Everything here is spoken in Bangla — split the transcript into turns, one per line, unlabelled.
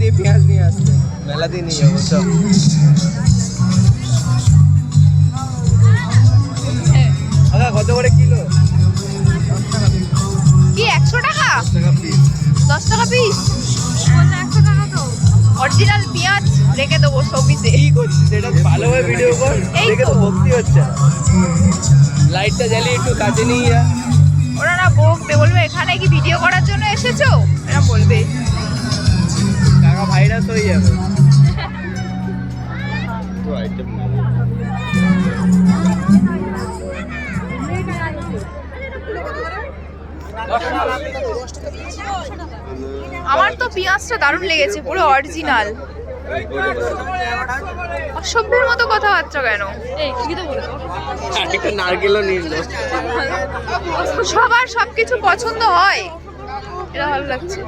দিয়ে পেঁয়াজ নিয়ে আসতে মেলা দিয়ে নিয়ে যাব সব কত করে কিলো?
কি একশো টাকা?
টাকা পিস
দশ টাকা পিস অরিজিনাল পেঁয়াজ রেখে দেবো শোপিসে
কি করছিস? এটা ভালোভাবে ভিডিও কর।
এই
দেখে তো
তো।
ভক্তি হচ্ছে। লাইটটা জ্বালিয়ে একটু কাছে নিয়ে যা।
ওরা না বকবে বলবে এখানে কি ভিডিও করার জন্য এসেছ? এরা বলবে।
কাকা ভাইরাস হয়ে যাবে তো আইটেম
আমার তো পেঁয়াজটা দারুণ লেগেছে পুরো অরিজিনাল অসভ্যের মতো কথাবার্তা কেন?
একটা নারকেলও
সবার সবকিছু পছন্দ হয়। এটা ভালো লাগছে